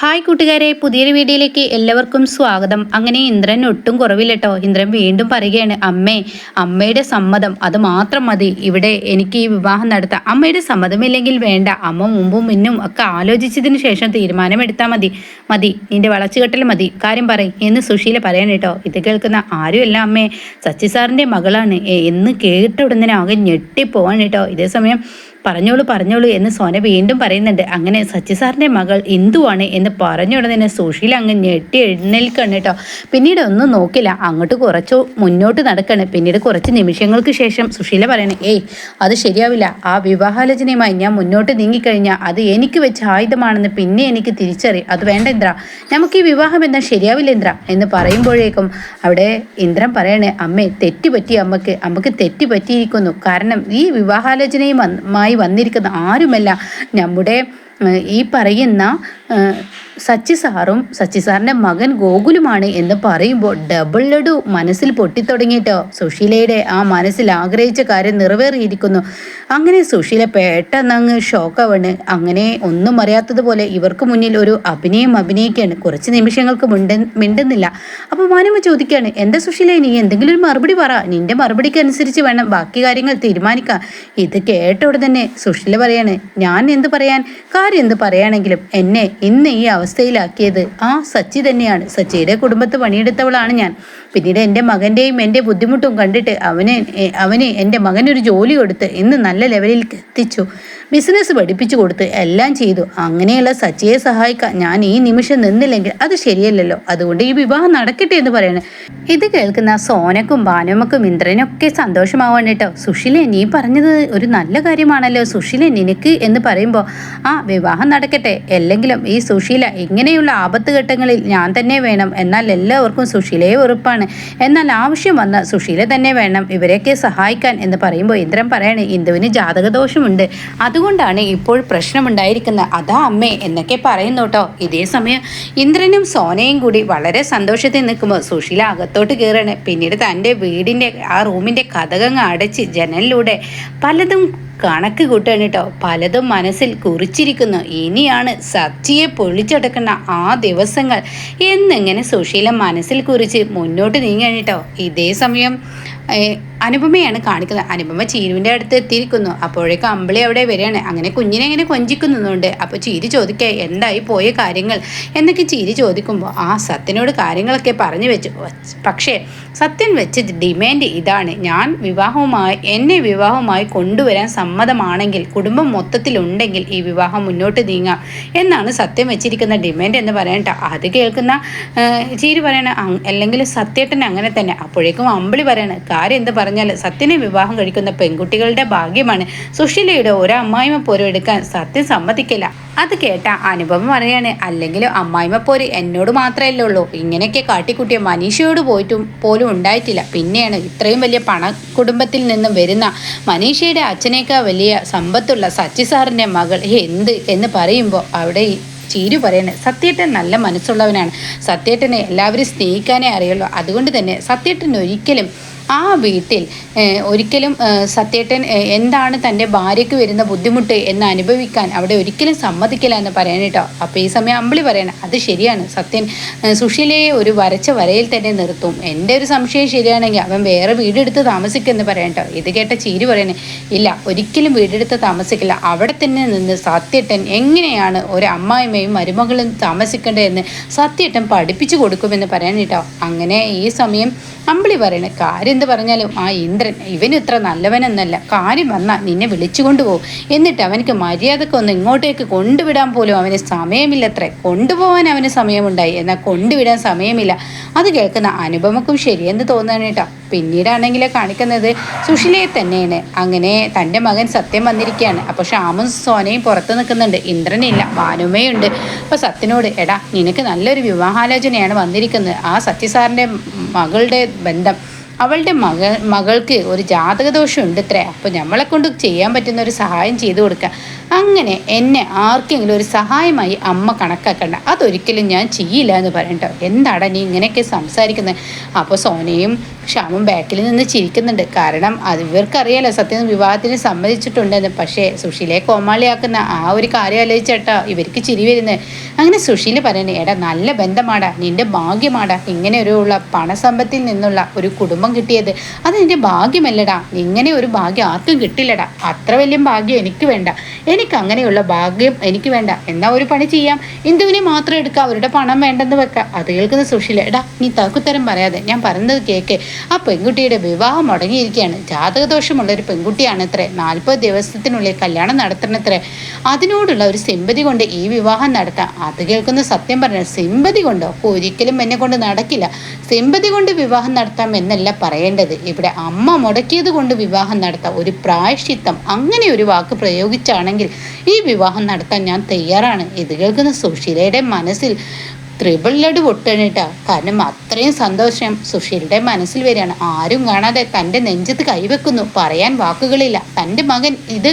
Hi കൂട്ടുകാരെ പുതിയൊരു വീഡിയോയിലേക്ക് എല്ലാവർക്കും സ്വാഗതം. അങ്ങനെ ഇന്ദ്രൻ ഒട്ടും കുറവില്ലട്ടോ. ഇന്ദ്രൻ വീണ്ടും പറയുകയാണ് അമ്മേ അമ്മയുടെ സമ്മതം അത് മാത്രം മതി. ഇവിടെ എനിക്ക് ഈ വിവാഹം നടത്താം അമ്മയുടെ സമ്മതമില്ലെങ്കിൽ വേണ്ട. അമ്മ മുമ്പും മുന്നും ഒക്കെ ആലോചിച്ചതിന് ശേഷം തീരുമാനമെടുത്താൽ മതി. മതി. നിന്റെ വളച്ചുകെട്ടൽ മതി. കാര്യം പറയും. എന്ന് സുശീല പറയണം കേട്ടോ. ഇത് കേൾക്കുന്ന ആരുമല്ല അമ്മേ. സച്ചി സാറിന്റെ മകളാണ്. എന്ന് കേട്ട ഉടനെ ആകെ ഞെട്ടിപ്പോവാണ് കേട്ടോ. ഇതേ സമയം പറഞ്ഞോളൂ പറഞ്ഞോളൂ എന്ന് സോന വീണ്ടും പറയുന്നുണ്ട്. അങ്ങനെ സച്ചി സാറിന്റെ മകൾ ഇന്ദുവാണ് എന്ന് പറഞ്ഞുടനെ സുശീല അങ്ങ് ഞെട്ടി എഴുന്നേൽക്കാണ് കേട്ടോ. പിന്നീട് ഒന്നും നോക്കില്ല. അങ്ങോട്ട് കുറച്ച് മുന്നോട്ട് നടക്കണം. പിന്നീട് കുറച്ച് നിമിഷങ്ങൾക്ക് ശേഷം സുശീല പറയണേ ഏയ് അത് ശരിയാവില്ല. ആ വിവാഹാലോചനയുമായി ഞാൻ മുന്നോട്ട് നീങ്ങിക്കഴിഞ്ഞാൽ അത് എനിക്ക് വെച്ച ആയുധമാണെന്ന് പിന്നെ എനിക്ക് തിരിച്ചറി അത് വേണ്ട ഇന്ദ്ര. നമുക്ക് ഈ വിവാഹം എന്താ ശരിയാവില്ല ഇന്ദ്ര എന്ന് പറയുമ്പോഴേക്കും അവിടെ ഇന്ദ്രൻ പറയണേ അമ്മേ തെറ്റുപറ്റി അമ്മയ്ക്ക് അമ്മയ്ക്ക് തെറ്റുപറ്റിയിരിക്കുന്നു കാരണം ഈ വിവാഹാലോചനയുമായി വന്നിരിക്കുന്ന ആരുമല്ല. നമ്മുടെ ഈ പറയുന്ന സച്ചി സാറും സച്ചി മകൻ ഗോകുലുമാണ് എന്ന് പറയുമ്പോൾ ഡബിൾ ലഡു മനസ്സിൽ പൊട്ടിത്തുടങ്ങിയിട്ടോ സുശീലയുടെ ആ മനസ്സിൽ ആഗ്രഹിച്ച കാര്യം നിറവേറിയിരിക്കുന്നു. അങ്ങനെ സുശീല പെട്ടെന്ന് അങ്ങ് ഷോക്കാവാണ് അങ്ങനെ ഒന്നും അറിയാത്തതുപോലെ ഇവർക്ക് മുന്നിൽ ഒരു അഭിനയം അഭിനയിക്കുകയാണ് കുറച്ച് നിമിഷങ്ങൾക്ക് മിണ്ട മിണ്ടുന്നില്ല. അപ്പോൾ മാനമ്മ ചോദിക്കുകയാണ് എന്താ സുശീല നീ എന്തെങ്കിലും ഒരു മറുപടി പറ. നിന്റെ മറുപടിക്ക് അനുസരിച്ച് വേണം ബാക്കി കാര്യങ്ങൾ തീരുമാനിക്കാം ഇത് കേട്ട ഉടനെ തന്നെ സുശീല പറയാണ് ഞാൻ എന്ത് പറയാൻ? കാര്യം എന്ത് പറയുകയാണെങ്കിലും എന്നെ ഇന്ന് ഈ അവസ്ഥയിലാക്കിയത്. ആ സച്ചി തന്നെയാണ്. സച്ചിയുടെ കുടുംബത്ത് പണിയെടുത്തവളാണ് ഞാൻ. പിന്നീട് എന്റെ മകന്റെയും എന്റെ ബുദ്ധിമുട്ടും കണ്ടിട്ട് അവനെ അവന് എന്റെ മകനൊരു ജോലി കൊടുത്ത് ഇന്ന് നല്ല ലെവലിൽ എത്തിച്ചു. ബിസിനസ് പഠിപ്പിച്ചു കൊടുത്ത് എല്ലാം ചെയ്തു. അങ്ങനെയുള്ള സച്ചിയെ സഹായിക്കാൻ ഞാൻ ഈ നിമിഷം നിന്നില്ലെങ്കിൽ അത് ശരിയല്ലല്ലോ. അതുകൊണ്ട് ഈ വിവാഹം നടക്കട്ടെ എന്ന് പറയണേ. ഇത് കേൾക്കുന്ന സോനക്കും ഭാനുമക്കും ഇന്ദ്രനൊക്കെ സന്തോഷമാവാണ് കേട്ടോ. സുഷിലെ നീ പറഞ്ഞത് ഒരു നല്ല കാര്യമാണല്ലോ. സുഷിലെ നിനക്ക് എന്ന് പറയുമ്പോൾ ആ വിവാഹം നടക്കട്ടെ. അല്ലെങ്കിലും ഈ സുശീല ഇങ്ങനെയുള്ള ആപത്ത് ഘട്ടങ്ങളിൽ ഞാൻ തന്നെ വേണം. എന്നാൽ എല്ലാവർക്കും സുശീലയെ ഉറപ്പാണ് എന്നാൽ ആവശ്യം വന്ന സുശീല തന്നെ വേണം ഇവരെയൊക്കെ സഹായിക്കാൻ എന്ന് പറയുമ്പോൾ ഇന്ദ്രൻ പറയാണ് ഇന്ദുവിന് ജാതകദോഷമുണ്ട്. അതുകൊണ്ടാണ് ഇപ്പോൾ പ്രശ്നമുണ്ടായിരിക്കുന്നത് അതാ അമ്മേ എന്നൊക്കെ പറയുന്നു കേട്ടോ. ഇതേ സമയം ഇന്ദ്രനും സോനയും കൂടി വളരെ സന്തോഷത്തിൽ നിൽക്കുമ്പോൾ സുശീല അകത്തോട്ട് കയറാണ് പിന്നീട് തന്റെ വീടിന്റെ ആ റൂമിന്റെ കഥകങ്ങ് അടച്ച് ജനലിലൂടെ പലതും കണക്ക് കൂട്ടാണ് കേട്ടോ. പലതും മനസ്സിൽ കുറിച്ചിരിക്കുന്നു. ഇനിയാണ് സച്ചിയെ പൊളിച്ചടക്കുന്ന ആ ദിവസങ്ങൾ. എന്നിങ്ങനെ സുശീല മനസ്സിൽ കുറിച്ച് മുന്നോട്ട് നീങ്ങാണ് കേട്ടോ. ഇതേ സമയം അനുപമയാണ് കാണിക്കുന്നത്. അനുപമ ചീരുവിന്റെ അടുത്ത് എത്തിയിരിക്കുന്നു. അപ്പോഴേക്കും അമ്പിളി അവിടെ വരികയാണ്. അങ്ങനെ കുഞ്ഞിനെ ഇങ്ങനെ കൊഞ്ചിക്കുന്നുണ്ട് അപ്പോൾ ചീരി ചോദിക്കുക എന്തായി പോയ കാര്യങ്ങൾ? എന്നൊക്കെ ചീരി ചോദിക്കുമ്പോൾ ആ സത്യനോട് കാര്യങ്ങളൊക്കെ പറഞ്ഞു വെച്ചു. പക്ഷേ സത്യൻ വെച്ച് ഡിമാൻഡ് ഇതാണ്. ഞാൻ വിവാഹവുമായി എന്നെ വിവാഹവുമായി കൊണ്ടുവരാൻ സമ്മതമാണെങ്കിൽ കുടുംബം മൊത്തത്തിലുണ്ടെങ്കിൽ ഈ വിവാഹം മുന്നോട്ട് നീങ്ങാം എന്നാണ് സത്യം വെച്ചിരിക്കുന്ന ഡിമാൻഡ് എന്ന് പറയണ്ട അത് കേൾക്കുന്ന ചീരി പറയണ അല്ലെങ്കിൽ സത്യേട്ടൻ അങ്ങനെ തന്നെ. അപ്പോഴേക്കും അമ്പിളി പറയണ കാര്യം എന്ത് പറഞ്ഞാൽ സത്യനെ വിവാഹം കഴിക്കുന്ന പെൺകുട്ടികളുടെ ഭാഗ്യമാണ്. സുശീലയുടെ ഒരു അമ്മായിമ പോരും എടുക്കാൻ സത്യം സമ്മതിക്കില്ല. അത് കേട്ട അനുഭവം പറയാണ് അല്ലെങ്കിലും അമ്മായിമ പോര് എന്നോട് മാത്രമല്ലേ ഉള്ളൂ. ഇങ്ങനെയൊക്കെ കാട്ടിക്കുട്ടിയ മനീഷയോട് പോയിട്ടും പോലും ഉണ്ടായിട്ടില്ല. പിന്നെയാണ് ഇത്രയും വലിയ പണ കുടുംബത്തിൽ നിന്നും വരുന്ന മനീഷയുടെ അച്ഛനേക്കാൾ വലിയ സമ്പത്തുള്ള സച്ചി സാറിന്റെ മകൾ എന്ത്? എന്ന് പറയുമ്പോൾ അവിടെ ചീരു പറയണേ. സത്യേട്ടൻ നല്ല മനസ്സുള്ളവനാണ്. സത്യേട്ടനെ എല്ലാവരും സ്നേഹിക്കാനേ അറിയുള്ളൂ. അതുകൊണ്ട് തന്നെ സത്യേട്ടൻ ഒരിക്കലും ആ വീട്ടിൽ ഒരിക്കലും സത്യേട്ടൻ എന്താണ് തന്റെ ഭാര്യയ്ക്ക് വരുന്ന ബുദ്ധിമുട്ട് എന്ന് അനുഭവിക്കാൻ അവിടെ ഒരിക്കലും സമ്മതിക്കില്ല എന്ന് പറയണം കേട്ടോ. അപ്പോൾ ഈ സമയം അമ്പിളി പറയണം അത് ശരിയാണ്. സത്യൻ സുഷീലയെ ഒരു വരച്ച വരയിൽ തന്നെ നിർത്തും. എന്റെ ഒരു സംശയം ശരിയാണെങ്കിൽ അവൻ വേറെ വീടെടുത്ത് താമസിക്കുമെന്ന് പറയാൻ കേട്ടോ. ഇത് കേട്ട ചീരി പറയണേ ഇല്ല ഒരിക്കലും വീടെടുത്ത് താമസിക്കില്ല. അവിടെ തന്നെ നിന്ന് സത്യേട്ടൻ എങ്ങനെയാണ് ഒരു അമ്മായിമ്മയും മരുമകളും താമസിക്കണ്ടേ എന്ന് സത്യേട്ടൻ പഠിപ്പിച്ചു കൊടുക്കുമെന്ന് പറയാൻ കേട്ടോ. അങ്ങനെ ഈ സമയം അമ്പിളി പറയണ കാര്യം എന്ത് പറഞ്ഞാലും ആ ഇന്ദ്രൻ ഇവന് ഇത്ര നല്ലവനെന്നല്ല. കാര്യം വന്നാൽ നിന്നെ വിളിച്ചു കൊണ്ടുപോകും. എന്നിട്ട് അവനക്ക് മര്യാദയ്ക്ക് ഒന്ന് ഇങ്ങോട്ടേക്ക് കൊണ്ടുവിടാൻ പോലും അവന് സമയമില്ലത്രേ. കൊണ്ടുപോകാൻ അവന് സമയമുണ്ടായി. എന്നാൽ കൊണ്ടുവിടാൻ സമയമില്ല. അത് കേൾക്കുന്ന അനുപമക്കും ശരിയെന്ന് തോന്നുകയാണ് കേട്ടോ പിന്നീടാണെങ്കിൽ കാണിക്കുന്നത് സുഷിലയെ തന്നെയാണ്. അങ്ങനെ തന്റെ മകൻ സത്യം വന്നിരിക്കുകയാണ്. അപ്പോൾ ഷ്യാമും സോനയും പുറത്ത് നിൽക്കുന്നുണ്ട്. ഇന്ദ്രനില്ല ഭാനുമയുണ്ട്. അപ്പോൾ സത്യനോട് എടാ നിനക്ക് നല്ലൊരു വിവാഹാലോചനയാണ് വന്നിരിക്കുന്നത്. ആ സത്യസാറിന്റെ മകളുടെ ബന്ധം. അവളുടെ മകൾ മകൾക്ക് ഒരു ജാതകദോഷം ഉണ്ട് ഇത്രേ. അപ്പോൾ നമ്മളെ കൊണ്ട് ചെയ്യാൻ പറ്റുന്ന ഒരു സഹായം ചെയ്തു കൊടുക്കുക അങ്ങനെ എന്നെ ആർക്കെങ്കിലും ഒരു സഹായമായി അമ്മ കണക്കാക്കണ്ട. അതൊരിക്കലും ഞാൻ ചെയ്യില്ല എന്ന് പറയട്ടോ എന്താടാ നീ ഇങ്ങനെയൊക്കെ സംസാരിക്കുന്നത് അപ്പോൾ സോനയും ക്ഷാമും ബാക്കിൽ നിന്ന് ചിരിക്കുന്നുണ്ട്. കാരണം അത് ഇവർക്കറിയാലോ സത്യം വിവാഹത്തിന് സമ്മതിച്ചിട്ടുണ്ടെന്ന്. പക്ഷേ സുശീലയെ കോമാളിയാക്കുന്ന ആ ഒരു കാര്യം ആലോചിച്ചേട്ടാ ഇവർക്ക് ചിരി വരുന്നത് അങ്ങനെ സുശീല പറയുന്നത് എടാ നല്ല ബന്ധമാടാ നിന്റെ ഭാഗ്യമാടാ ഇങ്ങനെ ഒരു ഉള്ള പണസമ്പത്തിൽ നിന്നുള്ള ഒരു കുടുംബം കിട്ടിയത്. അത് നിന്റെ ഭാഗ്യമല്ലടാ ഇങ്ങനെ ഒരു ഭാഗ്യം ആർക്കും കിട്ടില്ലടാ. അത്ര വലിയ ഭാഗ്യം എനിക്ക് വേണ്ട. എനിക്ക് അങ്ങനെയുള്ള ഭാഗ്യം എനിക്ക് വേണ്ട. എന്നാ ഒരു പണി ചെയ്യാം. ഇന്ദുവിനെ മാത്രം എടുക്കുക അവരുടെ പണം വേണ്ടെന്ന് വെക്കാം. അത് കേൾക്കുന്ന സുശീല എടാ നീ തക്കുത്തരം പറയാതെ ഞാൻ പറയുന്നത് കേക്ക്. ആ പെൺകുട്ടിയുടെ വിവാഹം മുടങ്ങിയിരിക്കുകയാണ് ജാതകദോഷമുള്ള ഒരു പെൺകുട്ടിയാണ് ഇത്രേ നാൽപ്പത് ദിവസത്തിനുള്ളിൽ കല്യാണം നടത്തണത്രേ. അതിനോടുള്ള ഒരു സിമ്പതി കൊണ്ട് ഈ വിവാഹം നടത്താം. അത് കേൾക്കുന്ന സത്യം പറഞ്ഞാൽ സിമ്പതി കൊണ്ടോ? ഒരിക്കലും എന്നെ കൊണ്ട് നടക്കില്ല. സിമ്പതി കൊണ്ട് വിവാഹം നടത്താം എന്നല്ല പറയേണ്ടത്. ഇവിടെ അമ്മ മുടക്കിയത് കൊണ്ട് വിവാഹം നടത്താം. ഒരു പ്രായശ്ചിത്തം അങ്ങനെ ഒരു വാക്ക് പ്രയോഗിച്ചാണെങ്കിൽ ഈ വിവാഹം നടത്താൻ ഞാൻ തയ്യാറാണ്. ഇത് കേൾക്കുന്ന സുശീലയുടെ മനസ്സിൽ ത്രിപിൾ ലഡു പൊട്ടണിട്ടാ കാരണം അത്രയും സന്തോഷം സുശീലയുടെ മനസ്സിൽ വരികയാണ്. ആരും കാണാതെ തന്റെ നെഞ്ചത്ത് കൈവെക്കുന്നു. പറയാൻ വാക്കുകളില്ല. തന്റെ മകൻ ഇത്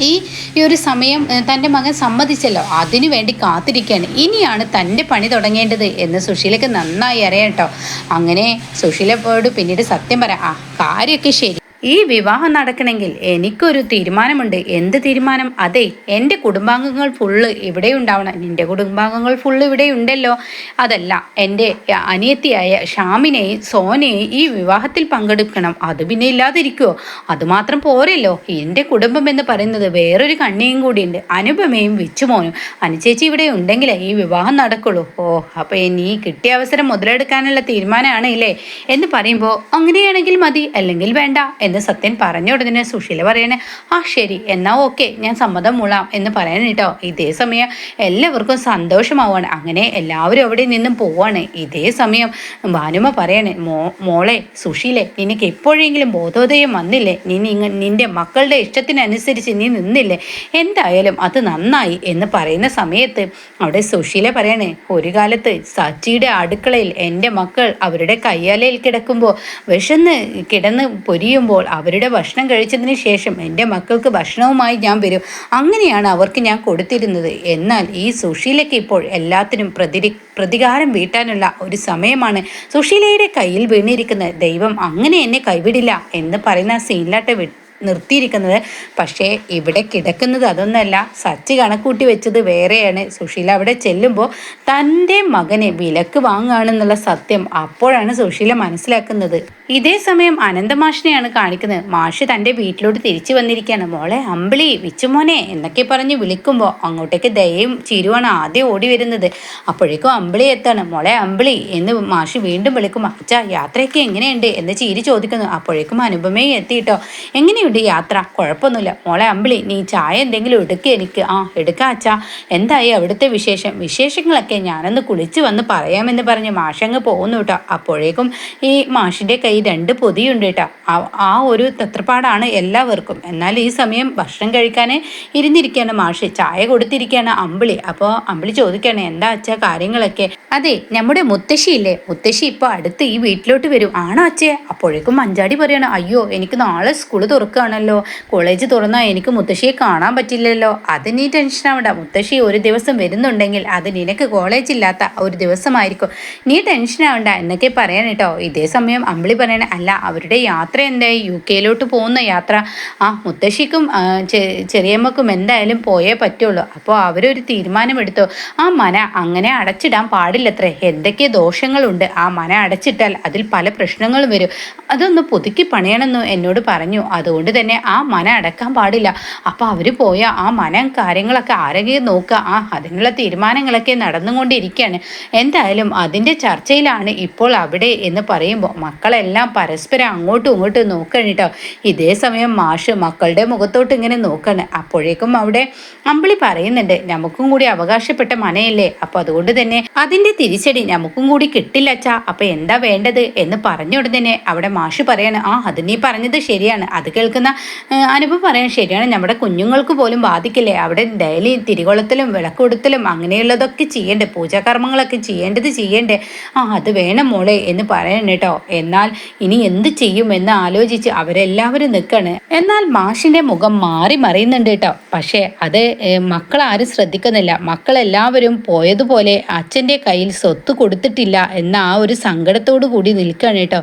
ഈ ഈ ഒരു സമയം തന്റെ മകൻ സമ്മതിച്ചല്ലോ. അതിനു വേണ്ടി കാത്തിരിക്കുകയാണ്. ഇനിയാണ് തന്റെ പണി തുടങ്ങേണ്ടത് എന്ന് സുശീലയ്ക്ക് നന്നായി അറിയാം കേട്ടോ. അങ്ങനെ സുശീലപ്പോട് പിന്നീട് സത്യം പറയാം. ആ കാര്യമൊക്കെ ശരി. ഈ വിവാഹം നടക്കണമെങ്കിൽ എനിക്കൊരു തീരുമാനമുണ്ട്. എന്ത് തീരുമാനം? അതെ എന്റെ കുടുംബാംഗങ്ങൾ ഫുള്ള് ഇവിടെ ഉണ്ടാവണം നിന്റെ കുടുംബാംഗങ്ങൾ ഫുള്ള് ഇവിടെ ഉണ്ടല്ലോ അതല്ല എന്റെ അനിയത്തിയായ ഷാമിനെയും സോനയെയും ഈ വിവാഹത്തിൽ പങ്കെടുക്കണം. അത് പിന്നെ ഇല്ലാതിരിക്കുമോ അതുമാത്രം പോരല്ലോ. എന്റെ കുടുംബം എന്ന് പറയുന്നത് വേറൊരു കണ്ണിയും കൂടിയുണ്ട്. അനുപമയും വിച്ചുമോനും. അനുചേച്ചി ഇവിടെ ഉണ്ടെങ്കിലേ ഈ വിവാഹം നടക്കുള്ളൂ. ഓ അപ്പോൾ ഇനി കിട്ടിയ അവസരം മുതലെടുക്കാനുള്ള തീരുമാനമാണ് ഇല്ലേ എന്ന് പറയുമ്പോൾ അങ്ങനെയാണെങ്കിൽ മതി. അല്ലെങ്കിൽ വേണ്ട. എന്ന് എന്ന് സത്യൻ പറഞ്ഞ ഉടനെ സുശീല പറയണേ ആ ശരി എന്നാ ഓക്കെ ഞാൻ സമ്മതം മൂളാം എന്ന് പറയാൻ കേട്ടോ. ഇതേ സമയം എല്ലാവർക്കും സന്തോഷമാവാണ് അങ്ങനെ എല്ലാവരും അവിടെ നിന്നും പോവാണ് ഇതേ സമയം ഭാനുമ പറയണേ മോ മോളെ സുശീലെ നിനക്ക് എപ്പോഴെങ്കിലും ബോധോദയം വന്നില്ലേ? നീ നിന്റെ മക്കളുടെ ഇഷ്ടത്തിനനുസരിച്ച് നീ നിന്നില്ലേ? എന്തായാലും അത് നന്നായി എന്ന് പറയുന്ന സമയത്ത് അവിടെ സുശീല പറയണേ ഒരു കാലത്ത് സച്ചിയുടെ അടുക്കളയിൽ എന്റെ മക്കൾ അവരുടെ കയ്യാലയിൽ കിടക്കുമ്പോൾ വിശന്ന് കിടന്ന് പൊരിയുമ്പോൾ അവരുടെ ഭക്ഷണം കഴിച്ചതിന് ശേഷം എന്റെ മക്കൾക്ക് ഭക്ഷണവുമായി ഞാൻ വരും. അങ്ങനെയാണ് അവർക്ക് ഞാൻ കൊടുത്തിരുന്നത്. എന്നാൽ ഈ സുശീലയ്ക്ക് ഇപ്പോൾ എല്ലാത്തിനും പ്രതിരി പ്രതികാരം വീട്ടാനുള്ള ഒരു സമയമാണ്. സുശീലയുടെ കയ്യിൽ വീണിരിക്കുന്ന ദൈവം അങ്ങനെ എന്നെ കൈവിടില്ല എന്ന് പറയുന്ന സീനിലാട്ടെ വിട്ടു നിർത്തിയിരിക്കുന്നത്. പക്ഷേ ഇവിടെ കിടക്കുന്നത് അതൊന്നല്ല. സച്ച് കണക്കൂട്ടി വെച്ചത് വേറെയാണ്. സുശീല അവിടെ ചെല്ലുമ്പോൾ തന്റെ മകനെ വിലക്ക് വാങ്ങുകയാണെന്നുള്ള സത്യം അപ്പോഴാണ് സുശീല മനസ്സിലാക്കുന്നത്. ഇതേ സമയം അനന്തമാഷിനെയാണ് കാണിക്കുന്നത്. മാഷ് തന്റെ വീട്ടിലോട്ട് തിരിച്ചു വന്നിരിക്കുകയാണ്. മോളെ അമ്പിളി വിച്ചുമോനെ എന്നൊക്കെ പറഞ്ഞ് വിളിക്കുമ്പോൾ അങ്ങോട്ടേക്ക് ദയയും ചിരുവാണ് ആദ്യം ഓടി വരുന്നത്. അപ്പോഴേക്കും അമ്പിളി എത്താണ്. മോളെ അമ്പിളി എന്ന് മാഷ് വീണ്ടും വിളിക്കും. അച്ഛ യാത്രയൊക്കെ എങ്ങനെയുണ്ട്? എന്ന് ചിരി ചോദിക്കുന്നു. അപ്പോഴേക്കും അനുപമയും എത്തിയിട്ടോ. എങ്ങനെയുണ്ട് യാത്ര? കുഴപ്പമൊന്നുമില്ല. മോളെ അമ്പിളി നീ ചായ എന്തെങ്കിലും എടുക്കുക എനിക്ക്. ആ എടുക്കാം അച്ഛ. എന്തായി അവിടുത്തെ വിശേഷം? വിശേഷങ്ങളൊക്കെ ഞാനൊന്ന് കുളിച്ച് വന്ന് പറയാമെന്ന് പറഞ്ഞ് മാഷങ്ങ് പോകുന്നു കേട്ടോ അപ്പോഴേക്കും ഈ മാഷിന്റെ കൈ രണ്ട് പൊതിയുണ്ട് കേട്ടോ. ആ ഒരു തത്രപ്പാടാണ് എല്ലാവർക്കും. എന്നാൽ ഈ സമയം ഭക്ഷണം കഴിക്കാൻ ഇരുന്നിരിക്കുകയാണ് മാഷ്. ചായ കൊടുത്തിരിക്കുകയാണ് അമ്പിളി. അപ്പോൾ അമ്പിളി ചോദിക്കുകയാണ് എന്താ അച്ഛ കാര്യങ്ങളൊക്കെ? അതെ നമ്മുടെ മുത്തശ്ശിയില്ലേ മുത്തശ്ശി ഇപ്പോൾ അടുത്ത് ഈ വീട്ടിലോട്ട് വരും. ആണോ അച്ഛേ? അപ്പോഴേക്കും മഞ്ചാടി പറയണം അയ്യോ എനിക്ക് നാളെ സ്കൂൾ തുറക്കുകയാണല്ലോ. കോളേജ് തുറന്നാൽ എനിക്ക് മുത്തശ്ശിയെ കാണാൻ പറ്റില്ലല്ലോ. അത് നീ ടെൻഷൻ ആവണ്ട മുത്തശ്ശി ഒരു ദിവസം വരുന്നുണ്ടെങ്കിൽ അത് നിനക്ക് കോളേജ് ഇല്ലാത്ത ഒരു ദിവസമായിരിക്കും. നീ ടെൻഷൻ ആവണ്ട എന്നൊക്കെ പറയാൻ കേട്ടോ. ഇതേ സമയം അമ്പിളി പറയണേ അല്ല അവരുടെ യാത്ര എന്തായി? യു കെയിലോട്ട് പോകുന്ന യാത്ര. ആ മുത്തശ്ശിക്കും ചെറിയമ്മക്കും എന്തായാലും പോയേ പറ്റുള്ളൂ. അപ്പോൾ അവരൊരു തീരുമാനമെടുത്തു. ആ മന അങ്ങനെ അടച്ചിടാൻ പാടില്ലത്രേ. എന്തൊക്കെ ദോഷങ്ങളുണ്ട്? ആ മന അടച്ചിട്ടാൽ അതിൽ പല പ്രശ്നങ്ങളും വരും. അതൊന്ന് പുതുക്കി പണിയണമെന്ന് എന്നോട് പറഞ്ഞു. അതുകൊണ്ട് തന്നെ ആ മന അടക്കാൻ പാടില്ല. അപ്പോൾ അവർ പോയ ആ മനം കാര്യങ്ങളൊക്കെ ആരെങ്കിലും നോക്കുക? ആ അതിനുള്ള തീരുമാനങ്ങളൊക്കെ നടന്നുകൊണ്ടിരിക്കുകയാണ്. എന്തായാലും അതിന്റെ ചർച്ചയിലാണ് ഇപ്പോൾ അവിടെ എന്ന് പറയുമ്പോൾ മക്കളെല്ലാം പരസ്പരം അങ്ങോട്ടും ഇങ്ങോട്ടും നോക്കണം കേട്ടോ. ഇതേ സമയം മാഷ് മക്കളുടെ മുഖത്തോട്ട് ഇങ്ങനെ നോക്കണം. അപ്പോഴേക്കും അവിടെ അമ്പിളി പറയുന്നുണ്ട് നമുക്കും കൂടി അവകാശപ്പെട്ട മനയല്ലേ? അപ്പോൾ അതുകൊണ്ട് തന്നെ അതിന്റെ തിരിച്ചടി നമുക്കും കൂടി കിട്ടില്ല അച്ഛാ. അപ്പോൾ എന്താ വേണ്ടത്? എന്ന് പറഞ്ഞ ഉടനെ അവിടെ മാഷ് പറയാണ് ആ അത് നീ പറഞ്ഞത് ശരിയാണ്. അത് കേൾക്കുന്ന അനുഭവം പറയാൻ ശരിയാണ്. നമ്മുടെ കുഞ്ഞുങ്ങൾക്ക് പോലും ബാധിക്കില്ലേ? അവിടെ ഡെയിലി തിരികൊളത്തിലും വിളക്കൊടുത്തലും അങ്ങനെയുള്ളതൊക്കെ ചെയ്യേണ്ടേ? പൂജാകർമ്മങ്ങളൊക്കെ ചെയ്യേണ്ടത് ചെയ്യേണ്ടേ? ആ അത് വേണം മോളെ എന്ന് പറയണം കേട്ടോ. എന്നാൽ ഇനി എന്ത് ചെയ്യും എന്ന് ആലോചിച്ച് അവരെല്ലാവരും നിൽക്കാണ്. എന്നാൽ മാഷിന്റെ മുഖം മാറി മറിയുന്നുണ്ട് കേട്ടോ. പക്ഷേ അത് മക്കൾ ആരും ശ്രദ്ധിക്കുന്നില്ല. മക്കളെല്ലാവരും പോയതുപോലെ അച്ഛന്റെ കയ്യിൽ സ്വത്ത് കൊടുത്തിട്ടില്ല എന്ന ആ ഒരു സങ്കടത്തോടു കൂടി നിൽക്കുകയാണ് കേട്ടോ.